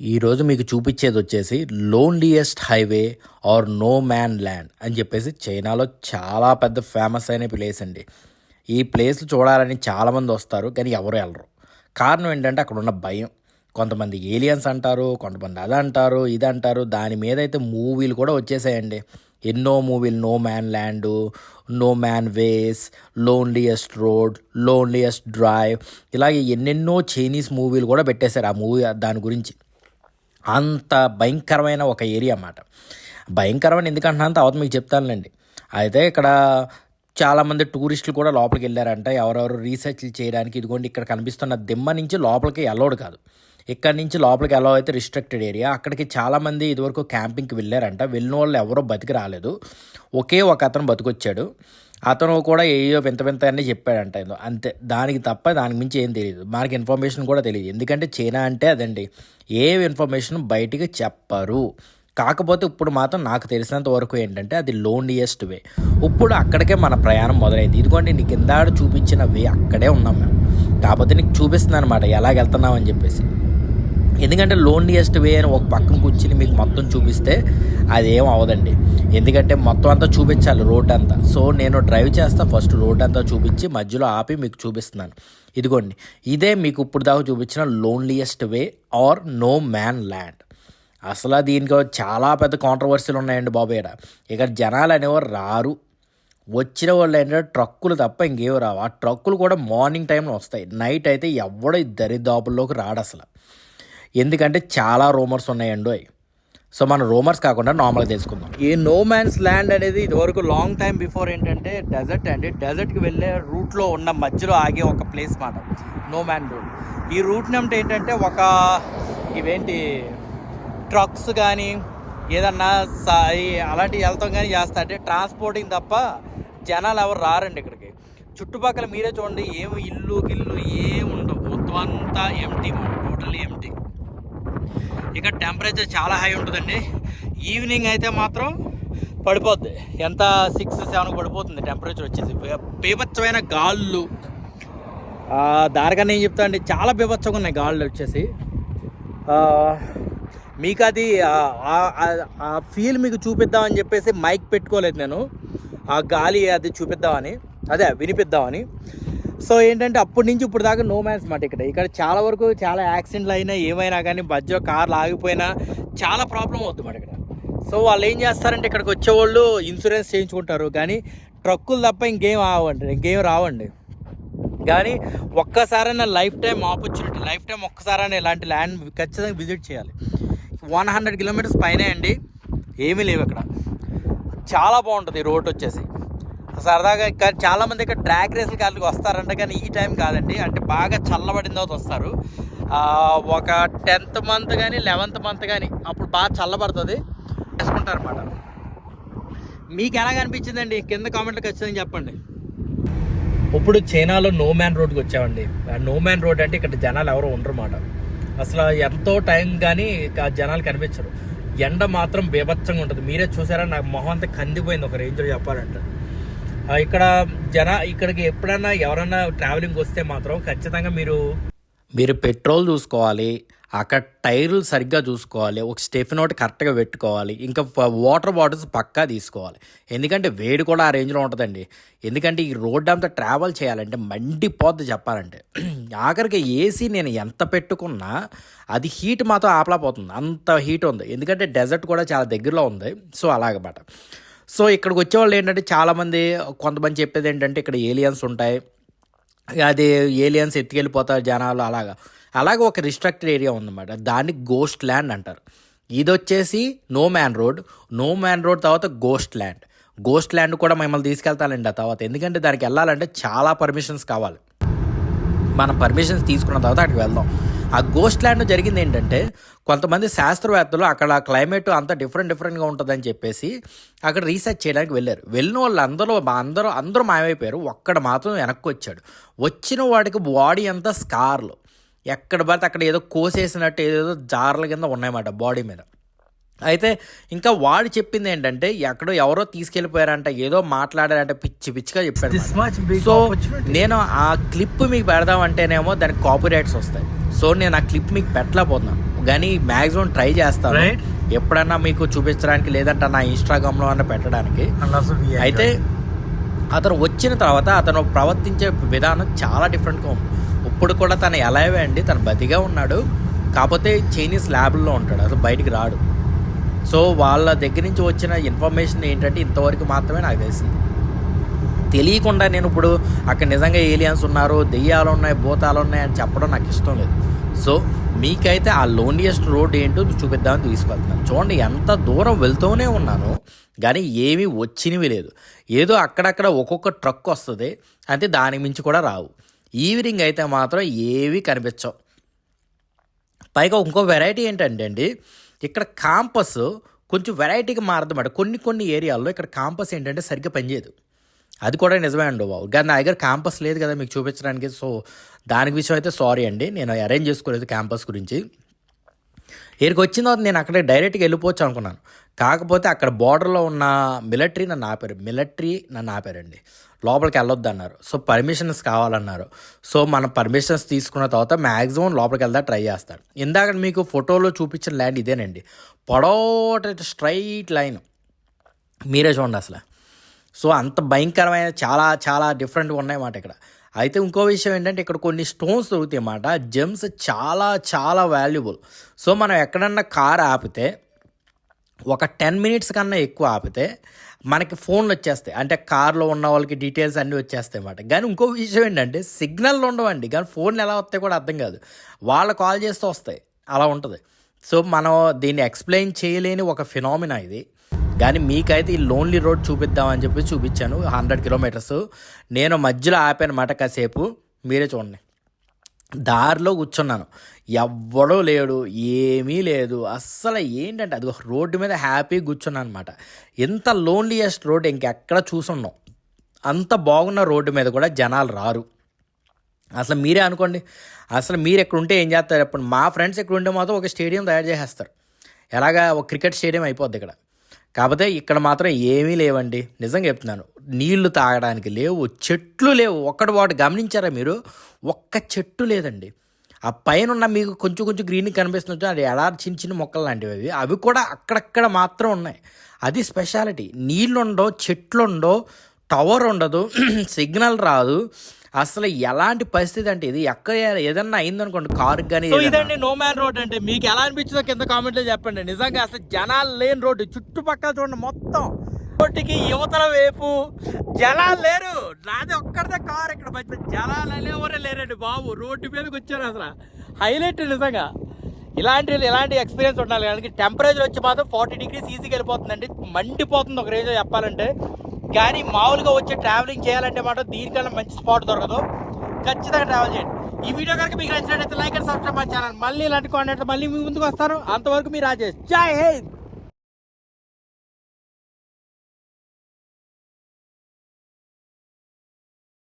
ఈరోజు మీకు చూపించేది వచ్చేసి loneliest highway or no man land అని చెప్పేసి చైనాలో చాలా పెద్ద ఫేమస్ అయిన ప్లేస్ అండి. ఈ ప్లేస్ చూడాలని చాలామంది వస్తారు కానీ ఎవరు వెళ్ళరు. కారణం ఏంటంటే అక్కడ ఉన్న భయం. కొంతమంది ఏలియన్స్ అంటారు కొంతమంది అది అంటారు ఇది అంటారు. దాని మీద అయితే మూవీలు కూడా వచ్చేసాయండి. ఎన్నో మూవీలు no man land no man ways loneliest road loneliest drive ఇలాగే ఎన్నెన్నో చైనీస్ మూవీలు కూడా పెట్టేశారు ఆ మూవీ దాని గురించి. అంత భయంకరమైన ఒక ఏరియా అన్నమాట. భయంకరమైన ఎందుకంటున్నా తర్వాత మీకు చెప్తానులేండి. అయితే ఇక్కడ చాలామంది టూరిస్టులు కూడా లోపలికి వెళ్ళారంట. ఎవరెవరు రీసెర్చ్లు చేయడానికి ఇదిగోండి ఇక్కడ కనిపిస్తున్న దిమ్మ నుంచి లోపలికి అలౌడ్ కాదు. ఇక్కడ నుంచి లోపలికి అలౌ అయితే రిస్ట్రిక్టెడ్ ఏరియా అక్కడికి చాలామంది ఇదివరకు క్యాంపింగ్కి వెళ్ళారంట. వెళ్ళిన వాళ్ళు ఎవరో బతికి రాలేదు. ఒకే ఒక అతను బతికొచ్చాడు. అతను కూడా ఏయో వింత వింత అన్నీ చెప్పాడంట ఏదో. అంతే. దానికి తప్ప దానికి మించి ఏం తెలియదు మనకి ఇన్ఫర్మేషన్ కూడా తెలియదు ఎందుకంటే చైనా అంటే అదండి ఏ ఇన్ఫర్మేషన్ బయటికి చెప్పరు. కాకపోతే ఇప్పుడు మాత్రం నాకు తెలిసినంత వరకు ఏంటంటే అది లోన్లియెస్ట్ వే ఇప్పుడు అక్కడికే మన ప్రయాణం మొదలైంది. ఇదిగోండి నీకు కిందాడు చూపించిన వే అక్కడే ఉన్నాం మేము. కాకపోతే నీకు చూపిస్తున్నాను అనమాట ఎలాగ అని చెప్పేసి. ఎందుకంటే లోన్లియెస్ట్ వే అని ఒక పక్కన కూర్చుని మీకు మొత్తం చూపిస్తే అది ఏం అవ్వదండి ఎందుకంటే మొత్తం అంతా చూపించాలి రోడ్ అంతా. సో నేను డ్రైవ్ చేస్తా ఫస్ట్ రోడ్ అంతా చూపించి మధ్యలో ఆపి మీకు చూపిస్తున్నాను. ఇదిగోండి ఇదే మీకు ఇప్పుడు దాకా చూపించిన loneliest way or no man land. అసలు దీనికి చాలా పెద్ద కాంట్రవర్సీలు ఉన్నాయండి బాబు ఇక్కడ ఇక్కడ జనాలు అనేవారు రారు. వచ్చిన వాళ్ళు ఏంటంటే ట్రక్కులు తప్ప ఇంకేవి రావు. ఆ ట్రక్కులు కూడా మార్నింగ్ టైంలో వస్తాయి. నైట్ అయితే ఎవడో ఈ దరిదాపుల్లోకి రాడు అసలు. ఎందుకంటే చాలా రూమర్స్ ఉన్నాయండి అవి. సో మనం రూమర్స్ కాకుండా నార్మల్గా తెలుసుకుందాం. ఈ నో మ్యాన్స్ ల్యాండ్ అనేది ఇదివరకు లాంగ్ టైం బిఫోర్ ఏంటంటే డెజర్ట్ అండి. డెజర్ట్కి వెళ్ళే రూట్లో ఉన్న మధ్యలో ఆగే ఒక ప్లేస్ మాట. నో మ్యాన్ రూట్ ఈ రూట్ నెంబర్ ఏంటంటే ఒక ఇవేంటి ట్రక్స్ కానీ ఏదన్నా సా- అలాంటివి వెళ్తాం కానీ చేస్తా అంటే ట్రాన్స్పోర్టింగ్ తప్ప జనాలు ఎవరు రారండి ఇక్కడికి. చుట్టుపక్కల మీరే చూడండి ఏమి ఇల్లు గిల్లు ఏం ఉండవు మొత్తం అంతా ఎంటీ టోటల్ ఎంటీ ఇక్కడ టెంపరేచర్ చాలా హై ఉంటుందండి. ఈవినింగ్ అయితే మాత్రం పడిపోద్ది. ఎంత సిక్స్ సెవెన్ పడిపోతుంది టెంపరేచర్ వచ్చేసి. బీభత్సమైన గాళ్ళు దారిగా నేను ఏం చెప్తా అండి చాలా బీభత్సంగా ఉన్నాయి గాళ్ళు వచ్చేసి. మీకు అది ఆ ఫీల్ మీకు చూపిద్దామని చెప్పేసి మైక్ పెట్టుకోలేదు నేను. ఆ గాలి అది చూపిద్దామని. అదే వినిపిద్దామని. సో ఏంటంటే అప్పటి నుంచి ఇప్పుడు దాకా నో మ్యాన్స్ మాట ఇక్కడ. ఇక్కడ చాలా వరకు చాలా యాక్సిడెంట్లు అయినా ఏమైనా కానీ బజ్జో కార్లు ఆగిపోయినా చాలా ప్రాబ్లం అవుతుంది మాట ఇక్కడ. సో వాళ్ళు ఏం చేస్తారంటే ఇక్కడికి వచ్చేవాళ్ళు ఇన్సూరెన్స్ చేయించుకుంటారు. కానీ ట్రక్కులు తప్ప ఇంకేం ఆవండి ఇంకేం రావండి. కానీ ఒక్కసారైనా life time opportunity life time ఒక్కసారైనా ఇలాంటి ల్యాండ్ ఖచ్చితంగా విజిట్ చేయాలి. వన్ హండ్రెడ్ కిలోమీటర్స్ పైనే అండి ఏమీ లేవు ఇక్కడ. చాలా బాగుంటుంది ఈ రోడ్ వచ్చేసి. సరదాగా ఇక్కడ చాలామంది ఇక్కడ ట్రాక్ రేసులు కాళ్ళకి వస్తారంట కానీ ఈ టైం కాదండి. అంటే బాగా చల్లబడిన తర్వాత వస్తారు. ఒక టెన్త్ మంత్ కానీ లెవెన్త్ మంత్ కానీ అప్పుడు బాగా చల్లబడుతుంది. వేసుకుంటారు అనమాట మీకు ఎలాగ అనిపించిందండి? కింద కామెంట్లో ఖచ్చితంగా చెప్పండి. ఇప్పుడు చైనాలో నో మ్యాన్ రోడ్కి వచ్చామండి. నో మ్యాన్ రోడ్ అంటే ఇక్కడ జనాలు ఎవరు ఉండరు మాట అసలు ఎంతో టైం కానీ ఆ జనాలు కనిపించరు. ఎండ మాత్రం బీభత్సంగా ఉంటుంది. మీరే చూసారా? నాకు మొహం అంతా కందిపోయింది. ఒక రేంజ్లో చెప్పాలంటే. ఇక్కడ జన ఇక్కడికి ఎప్పుడన్నా ఎవరైనా ట్రావెలింగ్ వస్తే మాత్రం ఖచ్చితంగా మీరు మీరు పెట్రోల్ చూసుకోవాలి అక్కడ టైర్లు సరిగ్గా చూసుకోవాలి ఒక స్టెఫిన్ ఒకటి కరెక్ట్గా పెట్టుకోవాలి ఇంకా వాటర్ బాటిల్స్ పక్కా తీసుకోవాలి. ఎందుకంటే వేడి కూడా ఆ రేంజ్లో ఉంటుందండి. ఎందుకంటే ఈ రోడ్ అంతా ట్రావెల్ చేయాలంటే మండిపోద్ది చెప్పాలంటే. ఆఖరికి ఏసీ నేను ఎంత పెట్టుకున్నా అది హీట్ మాత్రం ఆపలేకపోతుంది. అంత హీట్ ఉంది. ఎందుకంటే డెజర్ట్ కూడా చాలా దగ్గరలో ఉంది. సో అలాగమాట సో ఇక్కడికి వచ్చేవాళ్ళు ఏంటంటే చాలామంది కొంతమంది చెప్పేది ఏంటంటే ఇక్కడ ఏలియన్స్ ఉంటాయి. అది ఏలియన్స్ ఎత్తుకెళ్ళిపోతారు జనాలు అలాగా. అలాగే ఒక రిస్ట్రక్టెడ్ ఏరియా ఉందన్నమాట. దాన్ని గోస్ట్ ల్యాండ్ అంటారు. ఇది వచ్చేసి no man road no man road తర్వాత గోస్ట్ ల్యాండ్ గోస్ట్ ల్యాండ్ కూడా మిమ్మల్ని తీసుకెళ్తానండి ఆ తర్వాత. ఎందుకంటే దానికి వెళ్ళాలంటే చాలా పర్మిషన్స్ కావాలి. మనం పర్మిషన్స్ తీసుకున్న తర్వాత అక్కడికి వెళ్దాం. ఆ గోస్ట్ ల్యాండ్ జరిగింది ఏంటంటే కొంతమంది శాస్త్రవేత్తలు అక్కడ క్లైమేట్ అంత డిఫరెంట్ డిఫరెంట్గా ఉంటుందని చెప్పేసి అక్కడ రీసెర్చ్ చేయడానికి వెళ్ళారు. వెళ్ళిన వాళ్ళు అందరూ అందరూ అందరూ మాయమైపోయారు. ఒక్కడ మాత్రం వెనక్కి వచ్చాడు. వచ్చిన వాడికి బాడీ అంతా స్కార్లు ఎక్కడ పడితే అక్కడ ఏదో కోసేసినట్టు ఏదో జార్ల కింద ఉన్నాయన్నమాట బాడీ మీద. అయితే ఇంకా వాడు చెప్పింది ఏంటంటే ఎక్కడో ఎవరో తీసుకెళ్ళిపోయారంట ఏదో మాట్లాడారంట పిచ్చి పిచ్చిగా చెప్పాడు సో. నేను ఆ క్లిప్ మీకు పెడదామంటేనేమో దానికి కాపీ రైట్స్ వస్తాయి. సో నేను ఆ క్లిప్ మీకు పెట్టలేకపోతున్నాను. కానీ మ్యాక్సిమం ట్రై చేస్తాను. ఎప్పుడన్నా మీకు చూపించడానికి లేదంటే నా ఇన్స్టాగ్రామ్లో అన్న పెట్టడానికి. అయితే. అతను వచ్చిన తర్వాత అతను ప్రవర్తించే విధానం చాలా డిఫరెంట్గా ఉంది. ఇప్పుడు కూడా తను ఎలావే అండి తను బతిగా ఉన్నాడు. కాకపోతే చైనీస్ ల్యాబ్లో ఉంటాడు. అసలు బయటికి రాడు. సో వాళ్ళ దగ్గర నుంచి వచ్చిన ఇన్ఫర్మేషన్ ఏంటంటే ఇంతవరకు మాత్రమే నాకు తెలిసింది. తెలియకుండా నేను ఇప్పుడు అక్కడ నిజంగా ఏలియన్స్ ఉన్నారు దెయ్యాలు ఉన్నాయి భూతాలు ఉన్నాయి అని చెప్పడం నాకు ఇష్టం లేదు. సో మీకైతే ఆ లోన్లియస్ట్ రోడ్ ఏంటో చూపిద్దామని తీసుకెళ్తున్నాను. చూడండి ఎంత దూరం వెళ్తూనే ఉన్నాను కానీ ఏమీ వచ్చినవి లేదు. ఏదో అక్కడక్కడ ఒక్కొక్క ట్రక్ వస్తుంది అయితే దానికి మించి కూడా రావు. ఈవినింగ్ అయితే మాత్రం ఏవి కనిపించవు. పైగా ఇంకో వెరైటీ ఏంటంటే అండి ఇక్కడ కాంపస్ కొంచెం వెరైటీగా మారదన్నమాట. కొన్ని కొన్ని ఏరియాల్లో ఇక్కడ కాంపస్ ఏంటంటే సరిగ్గా పనిచేయదు. అది కూడా నిజమే అండి బాబు. కానీ నా దగ్గర క్యాంపస్ లేదు కదా మీకు చూపించడానికి. సో దానికి విషయం అయితే సారీ అండి. నేను అరేంజ్ చేసుకోలేదు క్యాంపస్ గురించి. ఇక్కడికి వచ్చిన తర్వాత నేను అక్కడ డైరెక్ట్గా వెళ్ళిపోవచ్చు అనుకున్నాను. కాకపోతే అక్కడ బార్డర్లో ఉన్న మిలిటరీ నన్ను ఆపారు. మిలిటరీ నన్ను ఆపారండి. లోపలికి వెళ్ళొద్దు అన్నారు సో పర్మిషన్స్ కావాలన్నారు. సో మనం పర్మిషన్స్ తీసుకున్న తర్వాత మ్యాక్సిమం లోపలికి వెళ్దా ట్రై చేస్తాను ఇందాక మీకు ఫోటోలో చూపించిన ల్యాండ్ ఇదేనండి. పొడోట స్ట్రైట్ లైన్ మీరే చూడండి అసలు. సో అంత భయంకరమైన చాలా చాలా డిఫరెంట్గా ఉన్నాయన్నమాట ఇక్కడ. అయితే ఇంకో విషయం ఏంటంటే ఇక్కడ కొన్ని స్టోన్స్ దొరుకుతాయి అన్నమాట. జెమ్స్ చాలా చాలా వాల్యుబుల్ సో మనం ఎక్కడన్నా కార్ ఆపితే ఒక టెన్ మినిట్స్ కన్నా ఎక్కువ ఆపితే మనకి ఫోన్లు వచ్చేస్తాయి. అంటే కార్లో ఉన్న వాళ్ళకి డీటెయిల్స్ అన్నీ వచ్చేస్తాయి అన్నమాట. కానీ ఇంకో విషయం ఏంటంటే సిగ్నల్ ఉండవండి. కానీ ఫోన్లు ఎలా వస్తాయి కూడా అర్థం కాదు. వాళ్ళు కాల్ చేస్తూ వస్తాయి. అలా ఉంటుంది. సో మనం దీన్ని ఎక్స్ప్లెయిన్ చేయలేని ఒక ఫినామినా ఇది. కానీ మీకైతే ఈ లోన్లీ రోడ్ చూపిద్దామని చెప్పి చూపించాను. Hundred kilometres. నేను మధ్యలో ఆపాను మాట కాసేపు. మీరే చూడండి. దారిలో కూర్చున్నాను. ఎవ్వడూ లేడు ఏమీ లేదు. అస్సలు ఏంటంటే అది రోడ్డు మీద హ్యాపీ కూర్చున్నాను అనమాట ఎంత లోన్లీయెస్ట్ రోడ్ ఇంకెక్కడ చూసున్నాం అంత బాగున్న రోడ్డు మీద కూడా జనాలు రారు. అసలు మీరే అనుకోండి అసలు మీరు ఎక్కడ ఉంటే ఏం చేస్తారు? చెప్పండి మా ఫ్రెండ్స్ ఎక్కడ ఉంటే మాత్రం ఒక స్టేడియం తయారు చేసేస్తారు. ఎలాగా? ఒక క్రికెట్ స్టేడియం అయిపోద్ది ఇక్కడ. కాకపోతే ఇక్కడ మాత్రం ఏమీ లేవండి. నిజంగా చెప్తున్నాను నీళ్ళు తాగడానికి లేవు చెట్లు లేవు. ఒక్కటి వాటి గమనించారా మీరు? ఒక్క చెట్టు లేదండి. ఆ పైన ఉన్న మీకు కొంచెం కొంచెం గ్రీన్ కనిపిస్తుంది అది ఎడారి చిన్న చిన్న మొక్కలు లాంటివి అవి. అవి కూడా అక్కడక్కడ మాత్రం ఉన్నాయి. అది స్పెషాలిటీ నీళ్ళు ఉండవు చెట్లు ఉండవు టవర్ ఉండదు సిగ్నల్ రాదు. అసలు ఎలాంటి పరిస్థితి అంటే ఇది ఎక్కడ ఏదన్నా అయిందనుకోండి కారుకి కానీ ఇదండి నో మ్యాన్ రోడ్ అంటే మీకు ఎలా అనిపించిందో కింద కామెంట్లో చెప్పండి. నిజంగా అసలు జనాలు లేని రోడ్డు చుట్టుపక్కల చూడండి మొత్తం. రోడ్డుకి యువతల వైపు జనాలు లేరు. నాది ఒక్కడిదే కారు ఇక్కడ మధ్య జనాలు అనేవరే లేరండి బాబు. రోడ్డు మీదకి వచ్చారు అసలు. హైలైట్ నిజంగా. ఇలాంటి ఇలాంటి ఎక్స్పీరియన్స్ ఉండాలి. కానీ టెంపరేచర్ వచ్చి మాత్రం ఫార్టీ డిగ్రీస్ ఈజీకి వెళ్ళిపోతుందండి. మండిపోతుంది ఒక రేంజ్ చెప్పాలంటే. కానీ మామూలుగా వచ్చి ట్రావెలింగ్ చేయాలంటే మాత్రం దీనికన్నా మంచి స్పాట్ దొరకదు. ఖచ్చితంగా ట్రావెల్ చేయండి. ఈ వీడియో కనుక మీకు నచ్చినట్లయితే లైక్ అండ్ సబ్స్క్రైబ్ మా ఛానల్ మళ్ళీ ఇలాంటి కాంటెంట్ మళ్ళీ మీ ముందుకు వస్తాను అంతవరకు మీరు రాజేష్. జై హింద్!